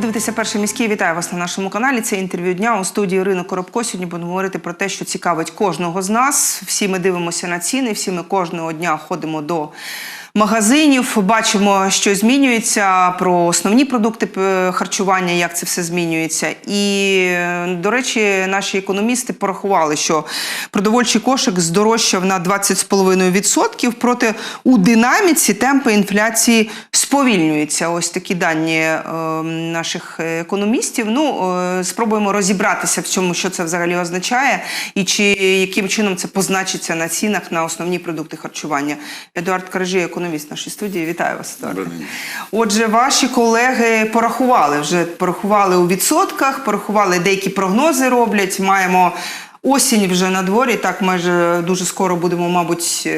Ви дивитеся перший міський. Вітаю вас на нашому каналі. Це інтерв'ю дня у студії Ірина Коробко. Сьогодні будемо говорити про те, що цікавить кожного з нас. Всі ми дивимося на ціни, всі ми кожного дня ходимо до магазинів, бачимо, що змінюється про основні продукти е, харчування, як це все змінюється. І, е, до речі, наші економісти порахували, що продовольчий кошик здорожчав на 20,5%, проте у динаміці темпи інфляції сповільнюються. Ось такі дані е, наших економістів. Ну, спробуємо розібратися в цьому, що це взагалі означає, і чи яким чином це позначиться на цінах на основні продукти харчування. Едуард Каражій, економіст нашої студії. Вітаю вас. Отже, ваші колеги порахували вже порахували у відсотках, порахували деякі прогнози роблять. Маємо осінь вже на дворі. Так, майже дуже скоро будемо, мабуть.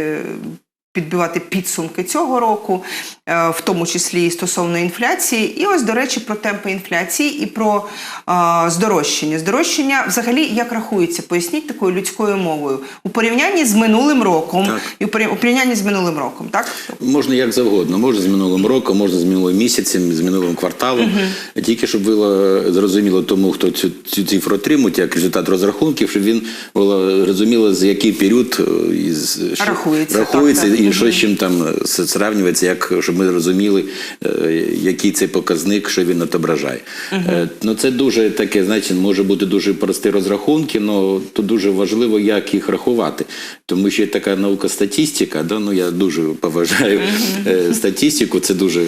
Е, Підбивати підсумки цього року, е, в тому числі і стосовно інфляції. І ось, до речі, про темпи інфляції і про е, здорожчання. Здорожчання взагалі як рахується? Поясніть такою людською мовою у порівнянні з минулим роком Так. і у порівнянні з минулим роком, так? Можна як завгодно, можна з минулим роком, можна з минулим місяцем, з минулим кварталом. Тільки щоб було зрозуміло тому, хто цю, цю цифру отримує, як результат розрахунків, щоб він було зрозуміло, за який період е, із Рахується, рахується так, так. І що з чим там е, сравнюється, як щоб ми розуміли, е, який це показник, що він отображає. Е, Ну це дуже таке, значить, може бути дуже прості розрахунки, але тут дуже важливо, як їх рахувати. Тому що є така наука статистика, да? ну я дуже поважаю статистику, це дуже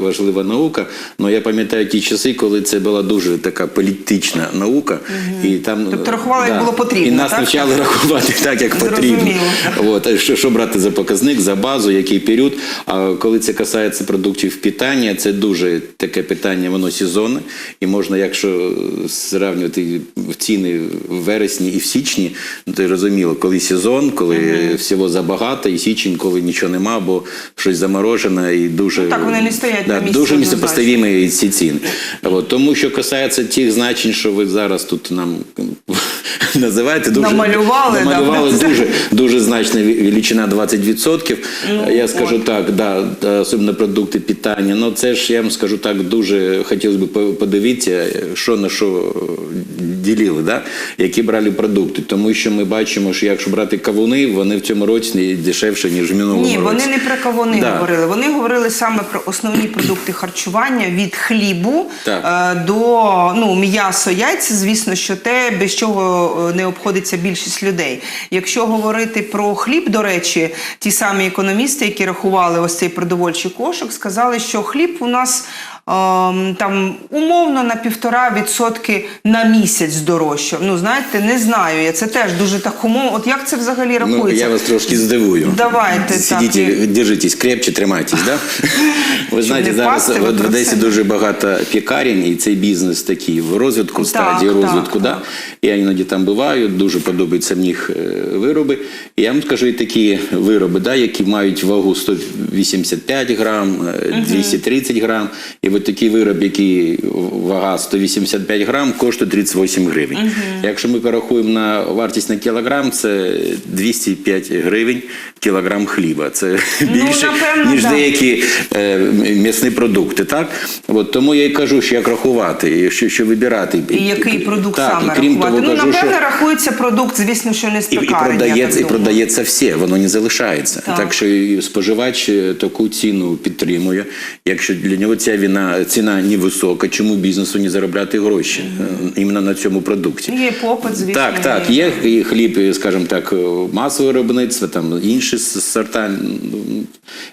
важлива наука. Але я пам'ятаю ті часи, коли це була дуже така політична наука. І там, Тобто рахували, як було потрібно, І нас навчали рахувати так, як потрібно. От, що, що брати за показник, за базу, який період. А коли це касається продуктів питання, це дуже таке питання, воно сезонне. І можна, якщо зрівнювати ціни в вересні і в січні, ну, то зрозуміло, коли сезон, коли всього забагато, і січень, коли нічого нема, бо щось заморожене і дуже, Ну так, вони не стоять да, на місці дуже однозначно. місцепоставімі ці ціни. От, тому що касається тих значень, що ви зараз тут нам називаєте, дуже Намалювали, намалювали це- дуже дуже значна величина 20%. Ну, я скажу от. так, да, особливо продукти питання. Ну це ж я вам скажу так, дуже хотілося б по- подивитися, що на що е, ділили, да? які брали продукти. Тому що ми бачимо, що якщо брати кавуни, вони в цьому році дешевше, ніж в минулому Ні, році. вони не про кавуни Да. говорили. Вони говорили саме про основні продукти харчування від хлібу Так. е, до ну, м'ясо, яйця, звісно, що те, без чого е, не обходиться більшість людей. Якщо говорити про хліб, до речі, ті самі економісти, які рахували ось цей продовольчий кошик, сказали, що хліб у нас. Там умовно на півтора відсотки на місяць дорожчав. Ну знаєте, не знаю. Я це теж дуже так умовно. От як це взагалі Ну, рахується? я вас трошки здивую. Давайте, Сидіть, так, і- держитесь крепче, тримайтесь, да? Ви знаєте, зараз в Одесі дуже багато пікарень, і цей бізнес такий в розвитку, в стадії розвитку. да? Я іноді там буваю, дуже подобаються мені їх е, вироби. І я вам скажу, і такі вироби, да, які мають вагу 185 грам, е, 230 грам. І от такий вироб, який вага 185 грам, коштує 38 гривень. Якщо ми порахуємо на вартість на кілограм, це 205 гривень кілограм хліба. Це більше, напевно, ніж да. деякі е, м'ясні продукти. Так? От, тому я й кажу, що як рахувати, що, що вибирати. І який продукт так, саме і крім рахувати? того, ну, кажу, напевно, що... рахується продукт, звісно, що не з І, і, продається, і продається все, воно не залишається. Так. Так, що і споживач е, таку ціну підтримує. Якщо для нього ця віна, ціна невисока, чому бізнесу не заробляти гроші е, іменно на цьому продукті? Є попит, звісно. Так, так, є і хліб, скажімо так, масове виробництво, там інші сорта,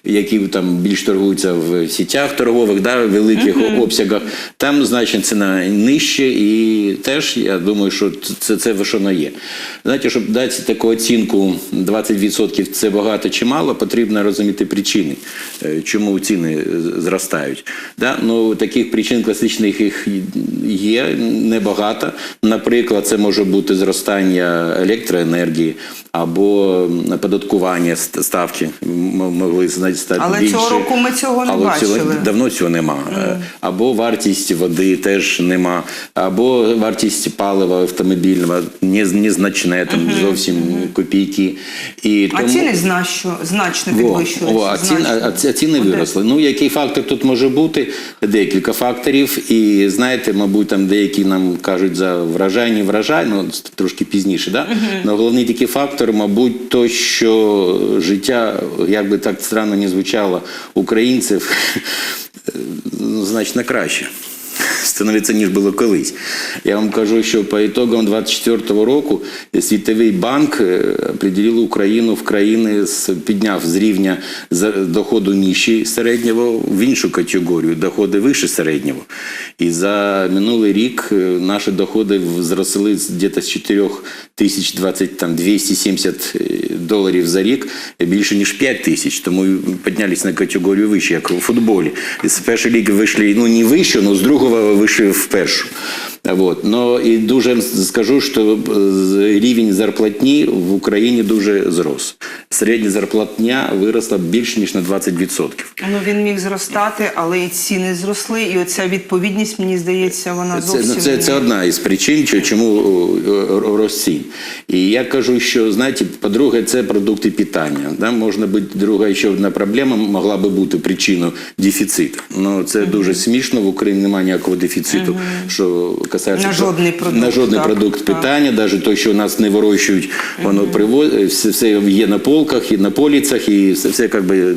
які там більш торгуються в сітях торгових, да, в великих обсягах. Там, значить, ціна нижче, і теж я думаю, що це, це воно є. Знаєте, щоб дати таку оцінку 20% це багато чи мало, потрібно розуміти причини, е, чому ціни е, зростають. Да? Ну, таких причин класичних їх є небагато. Наприклад, це може бути зростання електроенергії або податкування ставки м- могли стати Але більше. цього року ми цього не Але цього- давно цього нема. Е, Або вартість води теж нема, або вартість палива автомобільного не- незначне, там зовсім копійки. І А ціни значно, значно во, а, ціни, значно. а ціни виросли. Ну, який фактор тут може бути? Декілька факторів. І знаєте, мабуть, там деякі нам кажуть за вражай, не вражай, ну трошки пізніше. Да? але головний такий фактор, мабуть, то, що життя, як би так странно не звучало, українців ну, значно краще. Становиться, ніж було колись. Я вам кажу, що по ітогам 24 року Світовий банк е, определив Україну в країни, підняв з рівня доходу нижче середнього в іншу категорію, доходи вище середнього. І за минулий рік наші доходи зросли з десь з 4 тисяч 20, там, 270 доларів за рік більше, ніж 5 тисяч. Тому піднялись на категорію вище, як у футболі. З першої ліги вийшли, ну не вище, але з другого вийшли в першу. Вот. Но і дуже скажу, що е, рівень зарплатні в Україні дуже зрос. Середня зарплатня виросла більше, ніж на 20%. Ну він міг зростати, але і ціни зросли, і оця відповідність, мені здається, вона Це, ну, це, це одна із причин, чому рос цін. І я кажу, що знаєте, по-друге, це продукти питання. Да? Можна бути, друга ще одна проблема могла би бути причиною дефіциту. Ну це дуже смішно. В Україні немає ніякого дефіциту, що касається На жодний продукт, на жодний так, продукт так. питання, навіть той, що у нас не вирощують, воно привозять, все, все є на полках і на поліцях, і все, все як би,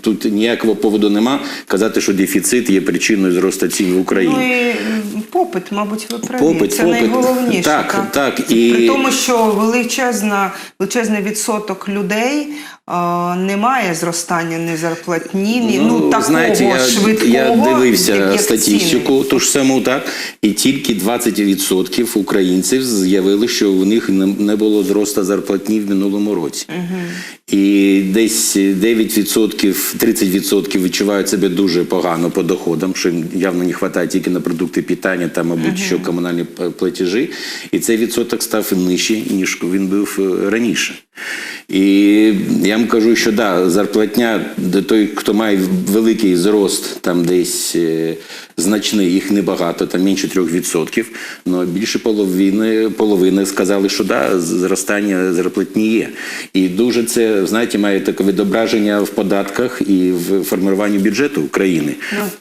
тут ніякого поводу нема казати, що дефіцит є причиною зросту цін в Україні. Ну і попит, мабуть, ви праві. Попит, це попит. найголовніше. Так, так, і- При тому, що величезна, величезний відсоток людей а, немає зростання ні зарплатні, ні ну, такого знаєте, я, швидкого. я дивився статистику, ту ж саму, так, і тільки 20% українців з'явили, що в них не, було зросту зарплатні в минулому році. І десь 9%, 30% відчувають себе дуже погано по доходам, що їм явно не вистачає тільки на продукти питання та, мабуть, що комунальні платежі. І цей відсоток став нижчий, ніж він був е, раніше. І я вам кажу, що да, зарплатня той, хто має великий зрост, там десь е, значний, їх небагато, там менше 3%, але більше половини, половини сказали, що да, зростання зарплатні є. І дуже це, знаєте, має таке відображення в податках і в формуванні бюджету України.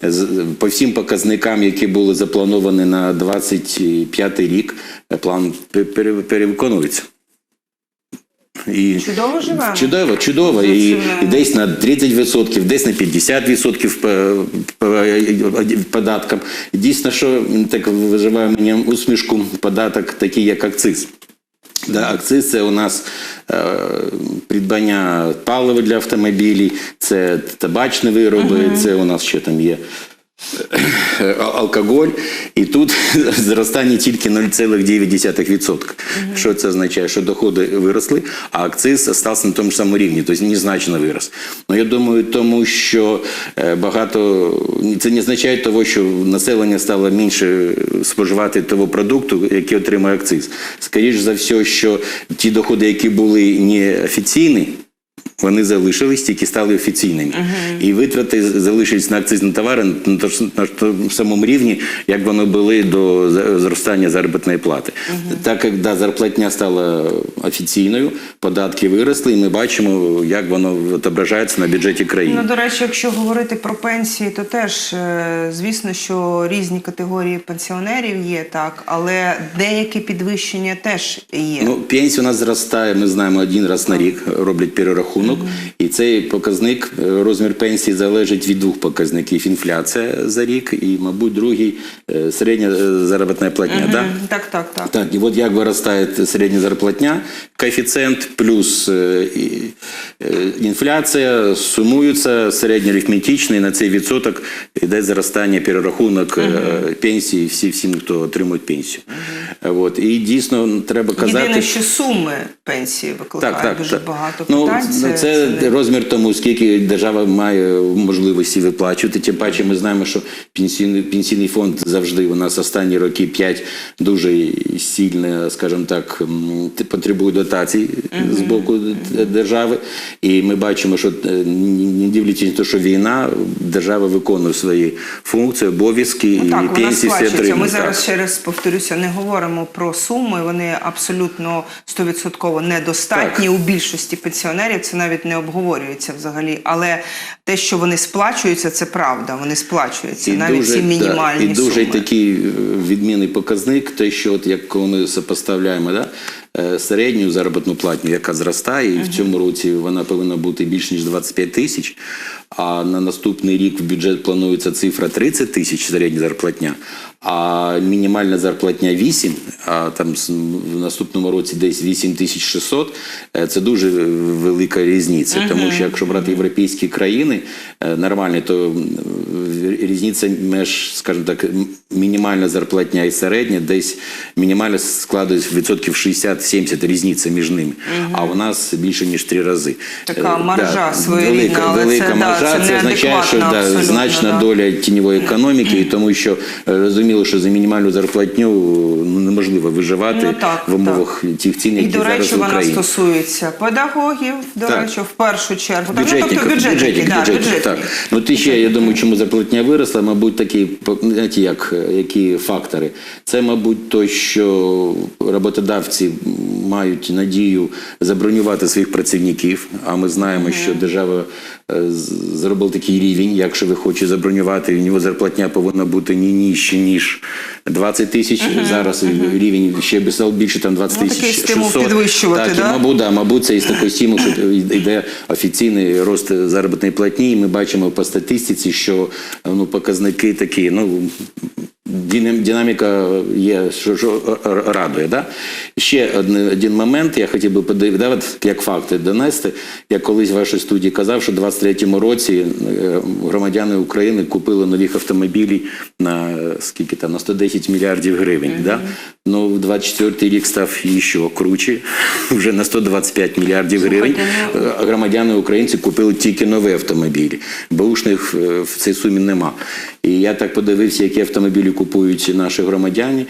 З- По всім показникам, які були заплановані на 25 рік, план пе- пере- перевиконується. І Чудово живемо. Чудово, чудово. І, і десь на 30%, десь на 50% по, по податкам. Дійсно, що так виживає мені усмішку податок такий, як акциз. Да, акциз це у нас е, придбання палива для автомобілів, це табачні вироби, це у нас ще там є е, алкоголь, і тут зростання тільки 0,9%. Що це означає? Що доходи виросли, а акциз залишився на тому ж самому рівні, тобто незначно вирос. Ну я думаю, тому що е, багато це не означає того, що населення стало менше споживати того продукту, який отримує акциз. Скоріше за все, що ті доходи, які були неофіційні, вони залишились, тільки стали офіційними. І витрати залишились на акцизні товари на то- на тому самому рівні, як вони були до зростання заробітної плати. Так як да, зарплатня стала офіційною, податки виросли, і ми бачимо, як воно відображається на бюджеті країни. Ну, до речі, якщо говорити про пенсії, то теж е, звісно, що різні категорії пенсіонерів є так, але деякі підвищення теж є. Ну, пенсія у нас зростає, ми знаємо, один раз на рік роблять перерахунок. І цей показник, е, розмір пенсії залежить від двох показників: інфляція за рік і, мабуть, другий е, середня е, заробітна платня. Да? Так, так, так. Так, і от як виростає середня зарплатня, коефіцієнт плюс е, і, е, інфляція сумуються середньоарифметично, і на цей відсоток йде зростання перерахунок е, пенсії всі, всім, хто отримує пенсію. От. І дійсно треба казати. Єдине, що суми пенсії викликають дуже багато ну, питань. Це, це розмір тому, скільки держава має можливості виплачувати. Тим паче ми знаємо, що пенсійний, пенсійний фонд завжди у нас останні роки 5 дуже сильно, скажімо так, потребує дотацій з боку держави. І ми бачимо, що е, не дивлячись на те, що війна, держава виконує свої функції, обов'язки Ну, і пенсії всі отримує. Ми зараз ще раз повторюся, не говоримо про суми. Вони абсолютно стовідсотково недостатні. У більшості пенсіонерів це навіть не обговорюється взагалі. Але те, що вони сплачуються, це правда. Вони сплачуються навіть ці мінімальні і дуже суми. такий відмінний показник, те, що от як коли ми сопоставляємо да, середню заробітну платню, яка зростає, і в цьому році вона повинна бути більш ніж 25 тисяч. А на наступний рік в бюджет планується цифра 30 тисяч середня зарплатня, а мінімальна зарплатня 8, а там в наступному році десь 8600, е, це дуже велика різниця. Тому що якщо брати європейські країни е, нормальні, то різниця між, скажімо так, мінімальна зарплатня і середня, десь мінімальна складає відсотків 60-70 різниця між ними. А у нас більше ніж три рази. Така Е, маржа да, своєрідна, велика, але це, велика маржа. Це означає, що да, значна да. доля тіньової економіки, і тому що е, розуміло, що за мінімальну зарплатню неможливо виживати Ну, так, в умовах тих цін, які І, до зараз речі, в вона стосується педагогів, до Так. речі, в першу чергу. Так, ну, тобто бюджетники, бюджетник, да, бюджетник, бюджетники. так. Ну ти ще, я думаю, чому зарплатня виросла, мабуть, такі, знаєте, як, які фактори. Це, мабуть, то, що роботодавці мають надію забронювати своїх працівників, а ми знаємо, що держава е, з- зробила такий рівень, якщо ви хочете забронювати, у нього зарплатня повинна бути не нижче, ніж 20 тисяч. Зараз рівень ще би став більше, там 20 Ну, тисяч такий стимул 600. підвищувати, так, да? і, мабуть, да, мабуть, це із такої стимул, що йде офіційний рост заробітної платні, і ми бачимо по статистиці, що ну, показники такі, ну. Динам- Динаміка є, що, що радує. Да? Ще один, один момент, я хотів би от як факти донести. Я колись в вашій студії казав, що в 23-му році е, громадяни України купили нових автомобілів на е, скільки там, на 110 мільярдів гривень. Да? Ну, в 24-й рік став ще круче, вже на 125 мільярдів гривень. ну, Е, Громадяни українці купили тільки нові автомобілі. Е, в цій сумі нема. І я так подивився, які автомобілі купують наші громадяни.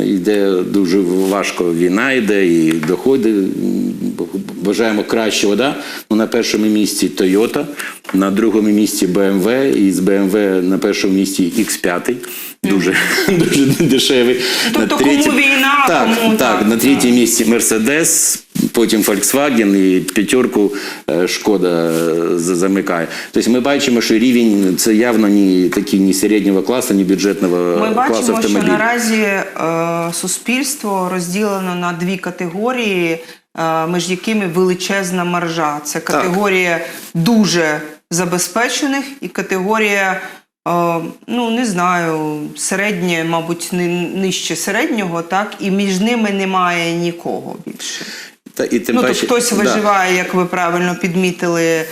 Йде дуже важко війна, йде і доходи. Бажаємо кращого. Да? Ну, на першому місці Toyota, на другому місці BMW, і з BMW на першому місці X5. Дуже, дуже дешевий. Тобто На кому війна, так, кому так, так, на третьому місці Mercedes, потім Volkswagen і п'ятерку е, Шкода е, замикає. Тобто ми бачимо, що рівень це явно не такий ні середнього класу, ні бюджетного Ми класу бачимо, що наразі е, суспільство розділено на дві категорії, е, між якими величезна маржа. Це категорія дуже забезпечених і категорія. Ну, не знаю, середнє, мабуть, ни- нижче середнього, так, і між ними немає нікого більше. Та, і тим Ну, паче, тобто хтось да. виживає, як ви правильно підмітили,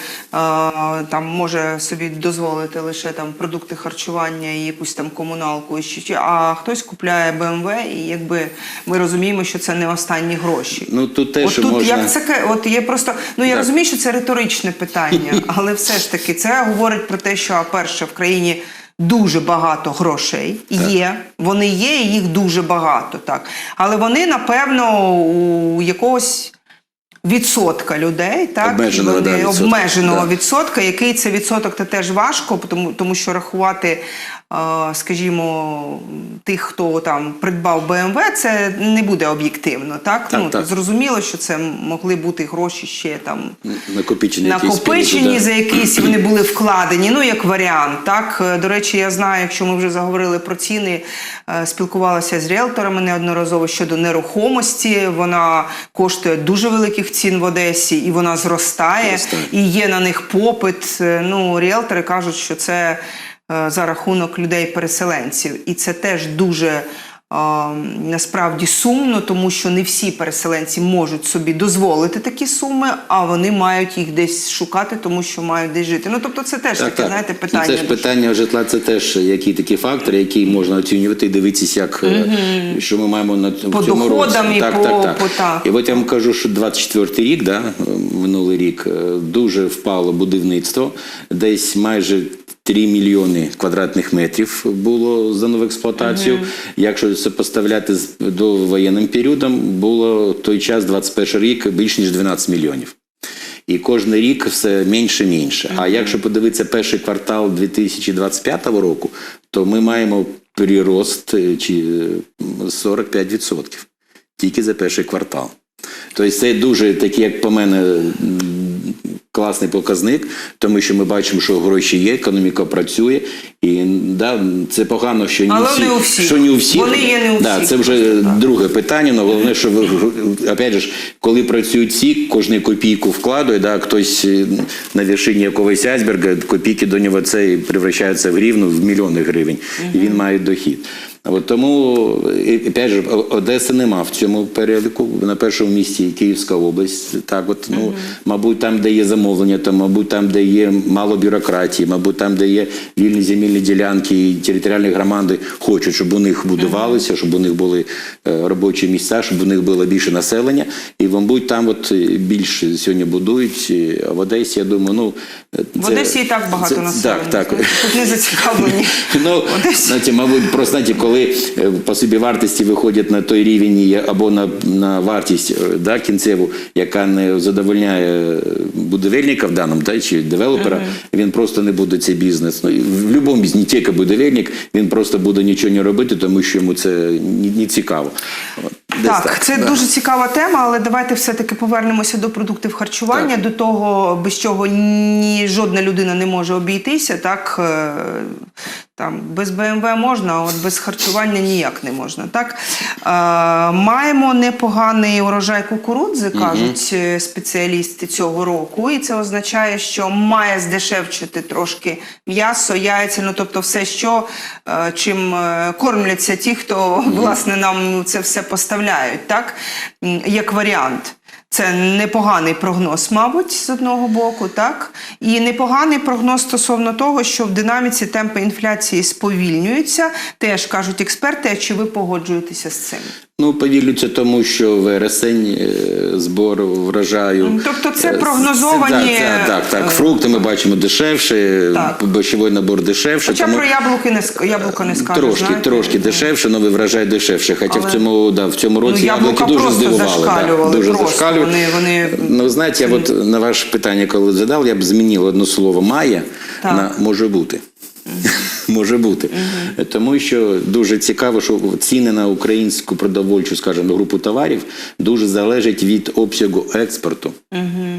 там може собі дозволити лише там продукти харчування і якусь там комуналку, і ще, ще, а хтось купляє БМВ, і якби ми розуміємо, що це не останні гроші. Ну, тут теж от тут можна- як це от є просто. Ну я Так. розумію, що це риторичне питання, але все ж таки це говорить про те, що перше в країні. Дуже багато грошей є, вони є, і їх дуже багато, так. Але вони, напевно, у якогось відсотка людей, так Обмеженого, да, відсотка, обмеженого да. відсотка. Який це відсоток, то теж важко, тому, тому що рахувати, скажімо, тих, хто там придбав БМВ, це не буде об'єктивно. Так, Так, ну так. зрозуміло, що це могли бути гроші ще там накопичені, накопичені да. за якісь вони були вкладені. Ну як варіант. Так до речі, я знаю, якщо ми вже заговорили про ціни, е, спілкувалася з ріелторами неодноразово щодо нерухомості. Вона коштує дуже великих цін в Одесі, і вона зростає, Зростає. і є на них попит. Е, Ну ріелтори кажуть, що це за рахунок людей-переселенців, і це теж дуже. Насправді сумно, тому що не всі переселенці можуть собі дозволити такі суми, а вони мають їх десь шукати, тому що мають десь жити. Ну тобто, це теж таке, знаєте, питання. Це ж питання житла, це теж які такі фактори, які можна оцінювати і дивитися, як е, що ми маємо на По цьому доходам році. і так, по- так, так. по так. І от я вам кажу, що 24 рік, да, минулий рік, е, дуже впало будівництво, десь майже 3 мільйони квадратних метрів було здано в експлуатацію. Якщо це поставляти з довоєнним періодом, було в той час, 21 рік, більш ніж 12 мільйонів. І кожен рік все менше менше. А якщо подивитися перший квартал 2025 року, то ми маємо прирост е, чи е, 45% тільки за перший квартал. Тобто це дуже такий, як по мене, класний показник, тому що ми бачимо, що гроші є, економіка працює, і да, це погано, що не, всі, не у всіх. що не у всіх. Вони є не у да, всіх. Це вже друге питання, але головне, що ви, опять же, ж, коли працюють всі, кожен копійку вкладує, да, хтось е, на вершині якогось айсберга, копійки до нього це і превращаються в гривну, в мільйони гривень, і він має дохід. От тому, і, опять же, Одеси нема в цьому переліку. На першому місці Київська область. Так, от, ну, мабуть, там, де є замовлення, то, мабуть, там, де є мало бюрократії, мабуть, там, де є вільні земельні ділянки і територіальні громади хочуть, щоб у них будувалися, щоб у них були е, робочі місця, щоб у них було більше населення. І, мабуть, там от е, більше сьогодні будують. Е, А в Одесі, я думаю, ну. Е, В Одесі і так багато населення. Так, так. Тут не зацікавлені. Ну, знаєте, мабуть, просто знаєте, коли е, по собі вартості виходять на той рівень або на, на вартість е, да, кінцеву, яка не задовольняє будівельника в даному да, чи девелопера, він просто не буде цей бізнес. Ну, в будь-якому бізнесі, тільки будівельник, він просто буде нічого не робити, тому що йому це не, цікаво. Десь Так, це да. дуже цікава тема, але давайте все-таки повернемося до продуктів харчування, до того, без чого ні жодна людина не може обійтися. Так Е, там без БМВ можна, а от без харчування ніяк не можна. Так е, маємо непоганий урожай кукурудзи, кажуть е, спеціалісти цього року, і це означає, що має здешевчити трошки м'ясо, яйця, ну тобто все, що е, чим е, кормляться ті, хто власне нам це все поставляють, так як варіант. Це непоганий прогноз, мабуть, з одного боку, так і непоганий прогноз стосовно того, що в динаміці темпи інфляції сповільнюються. Теж кажуть експерти. А чи ви погоджуєтеся з цим? Ну, повілюється тому, що вересень збор врожаю. Тобто це Е, прогнозовані, Так, так, так. е, Фрукти ми бачимо дешевше, Так. борщовий набор дешевше. Хоча тому... про яблуки не яблуко не скажу. Трошки, знаєте. трошки дешевше, новий врожай дешевше. Хоча Але- в цьому, да, в цьому році Ну, яблуки дуже здивували. да, дуже просто. зашкалювали. Вони- вони- Ну, знаєте, я от на ваше питання, коли задав, я б змінив одне слово має Так. на може бути. Може бути. Тому що дуже цікаво, що ціни на українську продовольчу, скажімо, групу товарів дуже залежать від обсягу експорту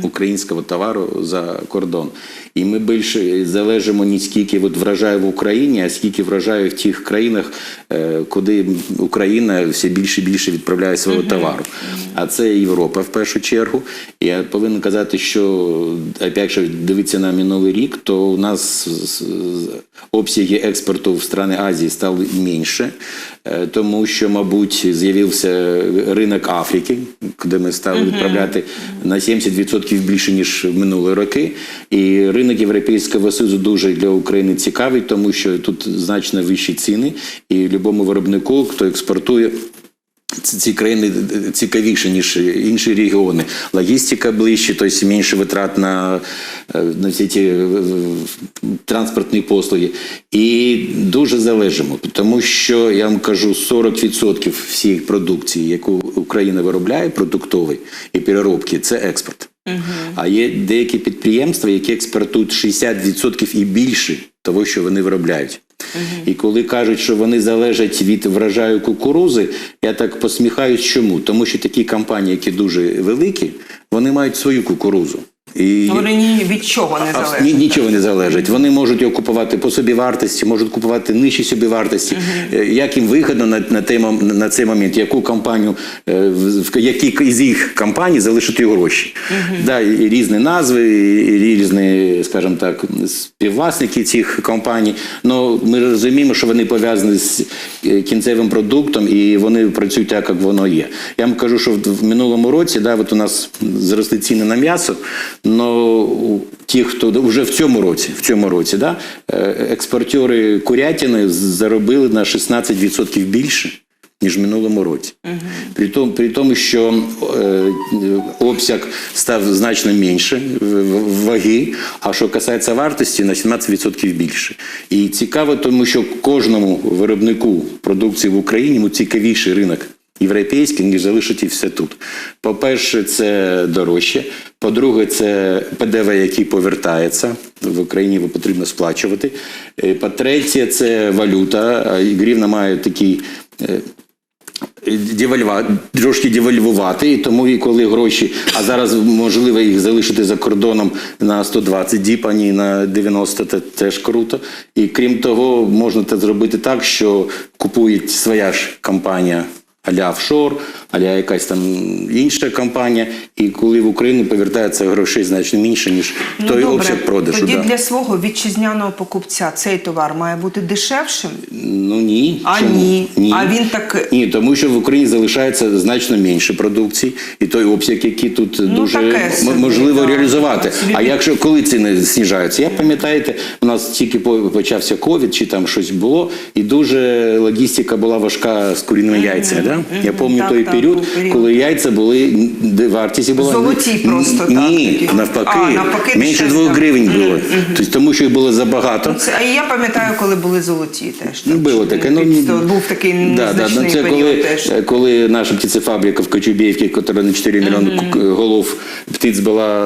українського товару за кордон. І ми більше залежимо не скільки от врожаю в Україні, а скільки врожаю в тих країнах, е, куди Україна все більше і більше відправляє свого товару. А це Європа в першу чергу. Я повинен казати, що якщо дивитися на минулий рік, то у нас обсяги експорту в страни Азії став менше, е, тому що, мабуть, з'явився ринок Африки, куди ми стали відправляти на 70% більше ніж в минулі роки. І ринок Європейського Союзу дуже для України цікавий, тому що тут значно вищі ціни, і любому виробнику, хто експортує. Ці країни цікавіші, ніж інші регіони. Логістика ближче, тобто менше витрат на, е, на всі ті е, транспортні послуги. І дуже залежимо, тому що я вам кажу, 40% всієї продукції, яку Україна виробляє, продуктової і переробки, це експорт. А є деякі підприємства, які експортують 60% і більше того, що вони виробляють. І коли кажуть, що вони залежать від врожаю кукурузи, я так посміхаюсь, чому? Тому що такі компанії, які дуже великі, вони мають свою кукурузу. І... Вони ні від чого не залежать. ні- нічого не залежить. Вони можуть його купувати по собі вартості, можуть купувати нижчі собі вартості. Е, Як їм вигідно на, на, той, на цей момент, яку компанію, е, в якій з їх компаній залишити гроші. Да, і різні назви, і різні, скажімо так, співвласники цих компаній. Ну, ми розуміємо, що вони пов'язані з е, кінцевим продуктом і вони працюють так, як воно є. Я вам кажу, що в, в минулому році, да, от у нас зросли ціни на м'ясо. Но ті, хто вже в цьому році, в цьому році, да, е, експортери курятини заробили на 16% більше, ніж в минулому році. При, тому, при тому, що е, обсяг став значно менше ваги, а що касається вартості, на 17% більше. І цікаво, тому що кожному виробнику продукції в Україні ну, цікавіший ринок європейський, ніж залишити все тут. По-перше, це дорожче. По-друге, це ПДВ, який повертається. В Україні його потрібно сплачувати. Е, По-третє, це валюта. А Грівна має такий. е, Девальва, трошки девальвувати, і тому і коли гроші, а зараз можливо їх залишити за кордоном на 120 діб, а не на 90, це теж круто. І крім того, можна це зробити так, що купує своя ж компанія аля офшор, аля якась там інша компанія, і коли в Україну повертається грошей значно менше, ніж той обсяг продажу. Тоді да. для свого вітчизняного покупця цей товар має бути дешевшим. Ну ні. А Чому? ні. А він так- Ні, тому що в Україні залишається значно менше продукції, і той обсяг, який тут дуже таке м- собі, можливо да. реалізувати. Собі А якщо коли ціни знижаються, я пам'ятаєте, у нас тільки почався ковід, чи там щось було, і дуже логістика була важка з куріними яйцями. Да? Я пам'ятаю той так, період, період. коли яйця були де вартість була Золоті просто, так, Ні, такі. навпаки, А, навпаки, менше дешевше, двох гривень було. Тобто, тому що їх було забагато. Це, а я пам'ятаю, коли були золоті теж. Ну, було таке. Ну, то був такий да, да, незначний ну, це період коли, теж. е, коли наша птицефабрика в Кочубєївці, яка на 4 мільйони ку- голов птиць була,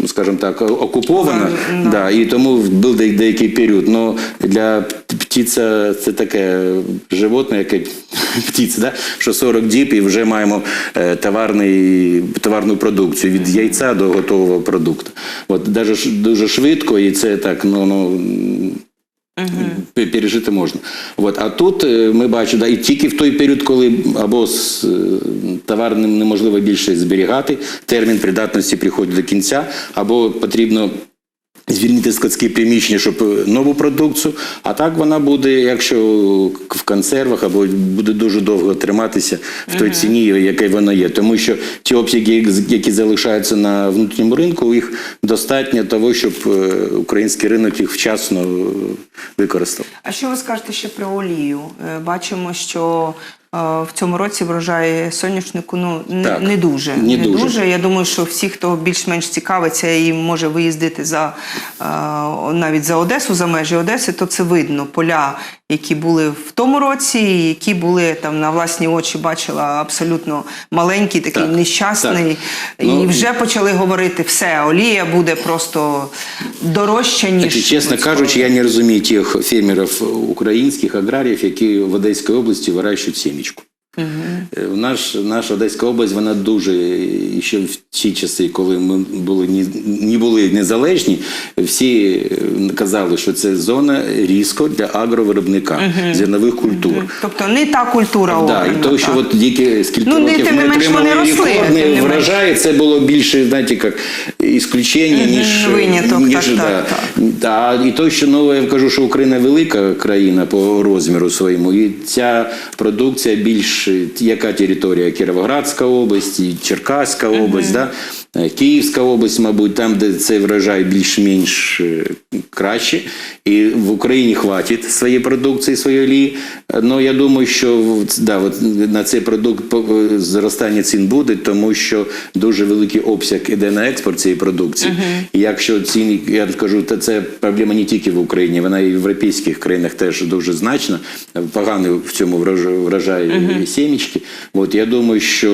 е, скажімо так, окупована, Да. да, і тому був де- деякий період. Ну, для п- птиця це таке животне, яке птиця, да? що 40 діб і вже маємо е, товарний, товарну продукцію від яйця до готового продукту. От даже дуже швидко, і це так, ну, ну Пе- пережити можна. От. А тут е, ми бачимо, да, і тільки в той період, коли або з, е, товар не- неможливо більше зберігати, термін придатності приходить до кінця, або потрібно звільнити складські приміщення, щоб е, нову продукцію. А так вона буде, якщо в консервах, або буде дуже довго триматися в той ціні, яка вона є. Тому що ті обсяги, які залишаються на внутрішньому ринку, їх достатньо того, щоб е, український ринок їх вчасно е, використав. А що ви скажете ще про олію? Бачимо, що в цьому році врожай соняшнику ну не, Так, не дуже. не дуже. Я думаю, що всі, хто більш-менш цікавиться і може виїздити за навіть за Одесу, за межі Одеси, то це видно. Поля, які були в тому році, і які були там на власні очі, бачила абсолютно маленький, такий Так, нещасний. так. І Ну, вже почали говорити, все, олія буде просто дорожча, ніж так, чесно кажучи, я не розумію тих фермерів українських аграріїв, які в Одеській області вирощують сімечку. Е, Наш, наша Одеська область, вона дуже, ще в ті часи, коли ми були, не були незалежні, всі е, казали, що це зона різко для агровиробника, зернових культур. Тобто не та культура Да, обрана, і то, що так. от тільки скільки Ну, років не ми отримали рекордний врожай, це було більше, знаєте, як ісключення, ніж виняток, ніж, так, да. так, Та, і то, що ну, я кажу, що Україна велика країна по розміру своєму, і ця продукція більш яка територія? Кіровоградська область, і Черкаська область, да? Е, Київська область, мабуть, там, де цей врожай більш-менш е, краще. І в Україні хватить своєї продукції, своєї олії. Ну, я думаю, що да, от на цей продукт е, зростання цін буде, тому що дуже великий обсяг іде на експорт цієї продукції. І якщо ціни, я кажу, то це проблема не тільки в Україні, вона і в європейських країнах теж дуже значна. Поганий в цьому врожай, врожай сімічки. От я думаю, що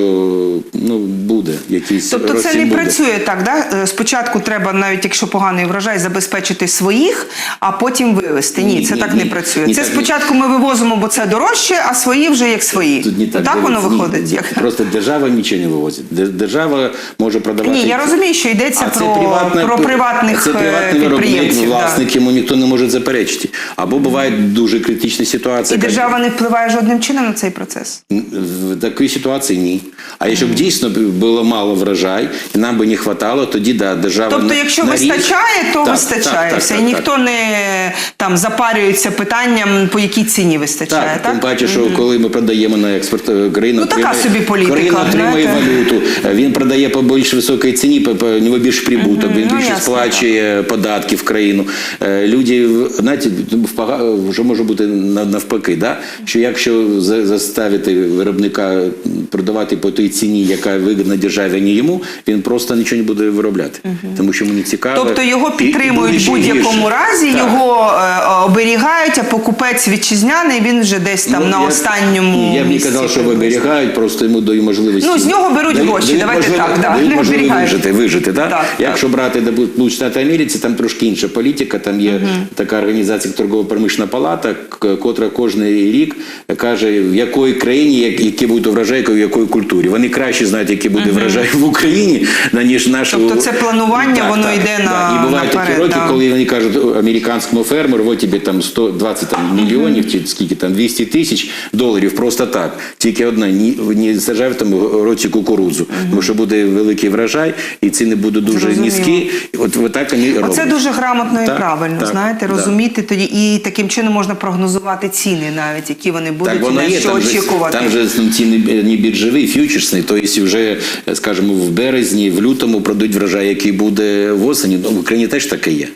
ну, буде якийсь Тобто це не буде. працює так, да? Е, Спочатку треба, навіть якщо поганий врожай, забезпечити своїх, а потім вивезти. Ні, Ні, це ні, так ні. не працює. Ні, це так- спочатку ми вивозимо, бо це дорожче, а свої вже як свої. Тут не так, воно виходить. Як... Просто держава нічого не вивозить. Держава може продавати. Ні, я розумію, що йдеться А про, приватне- про приватних це е, приватний підприємців. да. власник, йому ніхто не може заперечити. Або буває дуже критична ситуація. І держава не впливає жодним чином на цей процес. В такій ситуації ні. А якщо б дійсно було мало врожай, і нам би не хватало, тоді да, держава Тобто, якщо на рік- вистачає, то Так, вистачає так, так, все. так, і так. ніхто не там запарюється питанням, по якій ціні вистачає. Так, Так, тим паче, що коли ми продаємо на експорт, е, країна Ну, така собі політика, країна отримує валюту, е, він продає по більш високій ціні, по, по у нього більш прибуток, він ну, більше ясно, сплачує податки в країну. Е, Люди, знаєте, вже може бути на- навпаки, да? що якщо за- заставити виробника продавати по той ціні, яка вигідна державі, а не йому, він просто нічого не буде виробляти, тому що не цікаво. Тобто його підтримують в будь-якому разі, Так. його е, оберігають, а покупець вітчизняний він вже десь там Ну, на я- останньому. Я б не казав, що приблизно. виберігають, просто йому дають можливість. Ну, з нього беруть гроші, давайте так, да, дають можливість вижити, вижити да? Так, Якщо брати Сполучені Штати Америці, там трошки інша політика. Там є така організація як торгово-промишна палата, котра кожен рік каже, в якої країні як- які будуть врожай, в якої культурі. Вони краще знають, який буде врожай в Україні, ніж наш. Тобто це планування, воно йде на- І бувають такі роки, да. коли вони кажуть американському фермеру, от тобі там 120 там, мільйонів, чи скільки там 200 тисяч доларів просто так. Тільки одна, ні, не сажай в тому році кукурудзу, тому що буде великий врожай, і ціни будуть дуже низькі. От, от так вони роблять. Оце дуже грамотно і Так, правильно, так, знаєте, розуміти тоді і таким чином можна прогнозувати ціни, навіть які вони будуть Так і на є, що там же, очікувати. там же ну, ціни не біржові, фьючерсні, тобто вже, скажімо, в березні, в лютому продають врожай, який буде в осені. Ну, в Україні теж таке є.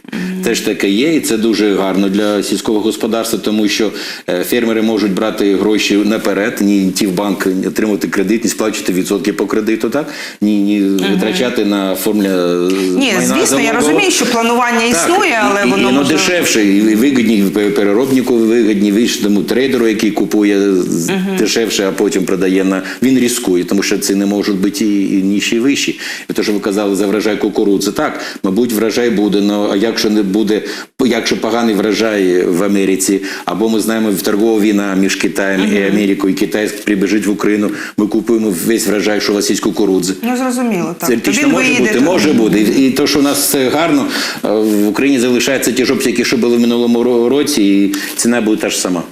Теж таке є, і це дуже гарно для сільського господарства, тому що е, фермери можуть брати гроші наперед, ні йти в банк, отримувати кредит, ні сплачувати відсотки по кредиту, так? Ні, ні витрачати на оформлення Ні, майна звісно, я розумію, що планування існує, але і, воно і, може... дешевше, і вигідні переробнику, вигідні вищому трейдеру, який купує з- дешевше, а потім продає на він ризикує, тому що ціни можуть бути і, і нижчі, і вищі. І те, що ви казали за врожай кукурудзи, так, мабуть, врожай буде. Ну а якщо не буде, якщо поганий врожай в Америці, або ми знаємо в торгова війна між Китаєм і Америкою, і Китай прибіжить в Україну, ми купуємо весь врожай, що у вас є кукурудзи. Ну, зрозуміло, так. Теоретично може виїде, бути, то- може бути. І, і то, що у нас все гарно, е, в Україні залишаються ті жопці, які ще були в минулому році, і ціна буде та ж сама.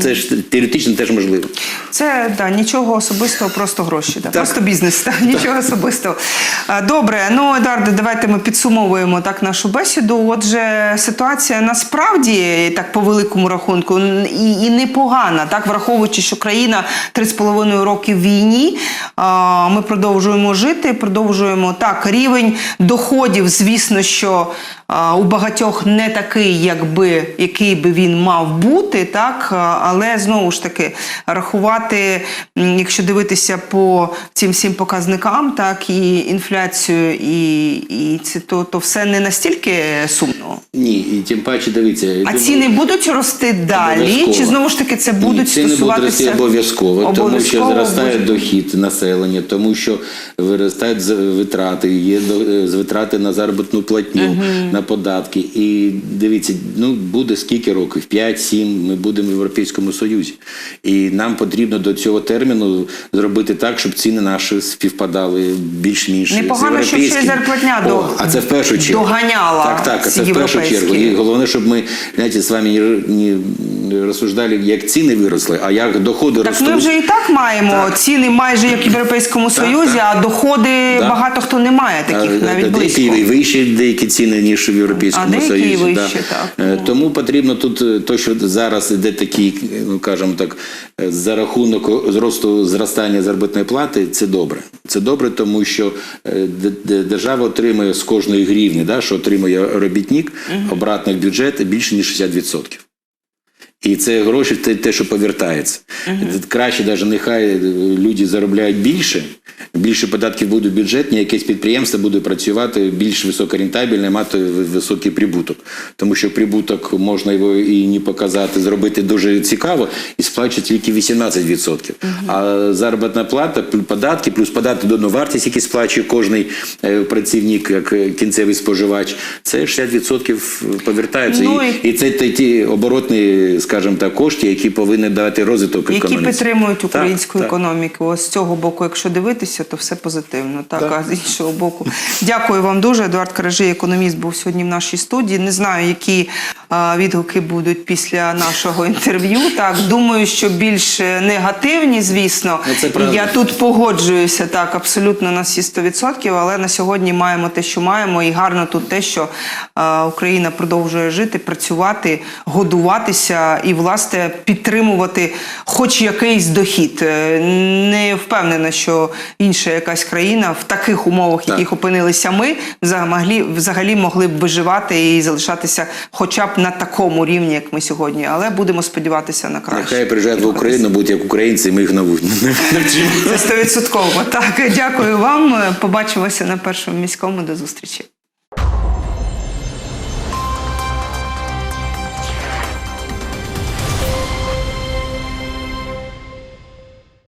Це ж теоретично теж можливо. Це да, нічого особистого, просто гроші. Да. Так. Просто бізнес, так, нічого особистого. Добре, ну Едуарде, давайте ми підсумовуємо так нашу бесіду. Отже, ситуація насправді так по великому рахунку і, і непогана, так враховуючи, що країна 3,5 роки в війні. А, Ми продовжуємо жити, продовжуємо так. Рівень доходів, звісно, що а, у багатьох не такий, якби який би він мав бути, так але знову ж таки рахувати, якщо дивитися по цим всім показникам, так і інфляцію, і, і це то, то все не настільки сумно. Ні, і тим паче дивіться. А думаю, ціни будуть рости далі, Обов'язково. чи знову ж таки це будуть Ні, ціни будуть рости стосуватися обов'язково, тому що зростає дохід населення, тому що виростають витрати, є з витрати на заробітну платню, на податки. І дивіться, ну буде скільки років? 5-7, ми будемо в Європейському Союзі. І нам потрібно до цього терміну зробити так, щоб ціни наші співпадали більш-менш. Непогано, щоб ще зарплатня до- А це в першу чергу. доганяла Так, так, це в першу чергу. І головне, щоб ми знаєте, з вами не, розсуждали, як ціни виросли, а як доходи Так ростуть. ми вже і так маємо Так. ціни майже як в Європейському Союзі, а доходи Да. багато хто не має таких А, навіть близько. деякі вищі деякі ціни, ніж в Європейському А Союзі. вищі, да. так. Е, Тому потрібно тут е, то, що зараз іде такий, ну кажемо так, е, за рахунок зросту зростання заробітної плати, це добре. Це добре, тому що держава отримує з кожної гривні, да, що отримує робітник, обратно в бюджет більше ніж 60%. І це гроші те, те що повертається. Краще, навіть нехай е, люди заробляють більше, більше податків буде в бюджетні, якесь підприємство буде працювати більш високорентабельне, мати високий прибуток. Тому що прибуток можна його і не показати, зробити дуже цікаво і сплачувати тільки 18%. А заробітна плата, податки, плюс податки до вартість, які сплачує кожний е, працівник, як е, кінцевий споживач, це 60% повертаються. Ну і, і це ті оборотні, скажімо, скажімо так, кошти, які повинні дати розвиток Які підтримують українську так. економіку. Ось з цього боку, якщо дивитися, то все позитивно. Так, Так. а з іншого боку, дякую вам дуже. Едуард Каражий, економіст, був сьогодні в нашій студії. Не знаю, які відгуки будуть після нашого інтерв'ю. Так, думаю, що більш е, негативні, звісно. Ну, це. Я тут погоджуюся так, абсолютно на всі 100%, але на сьогодні маємо те, що маємо, і гарно тут те, що Україна продовжує жити, працювати, годуватися і власне підтримувати хоч якийсь дохід. Е, Не впевнена, що інша якась країна в таких умовах, в яких опинилися ми, взагалі, взагалі могли б виживати і залишатися хоча б на такому рівні, як ми сьогодні. Але будемо сподіватися на краще. Нехай приїжджають в Україну, будуть як українці, ми їх навчимо. Це стовідсотково. Так, дякую вам. Побачимося на першому міському. До зустрічі.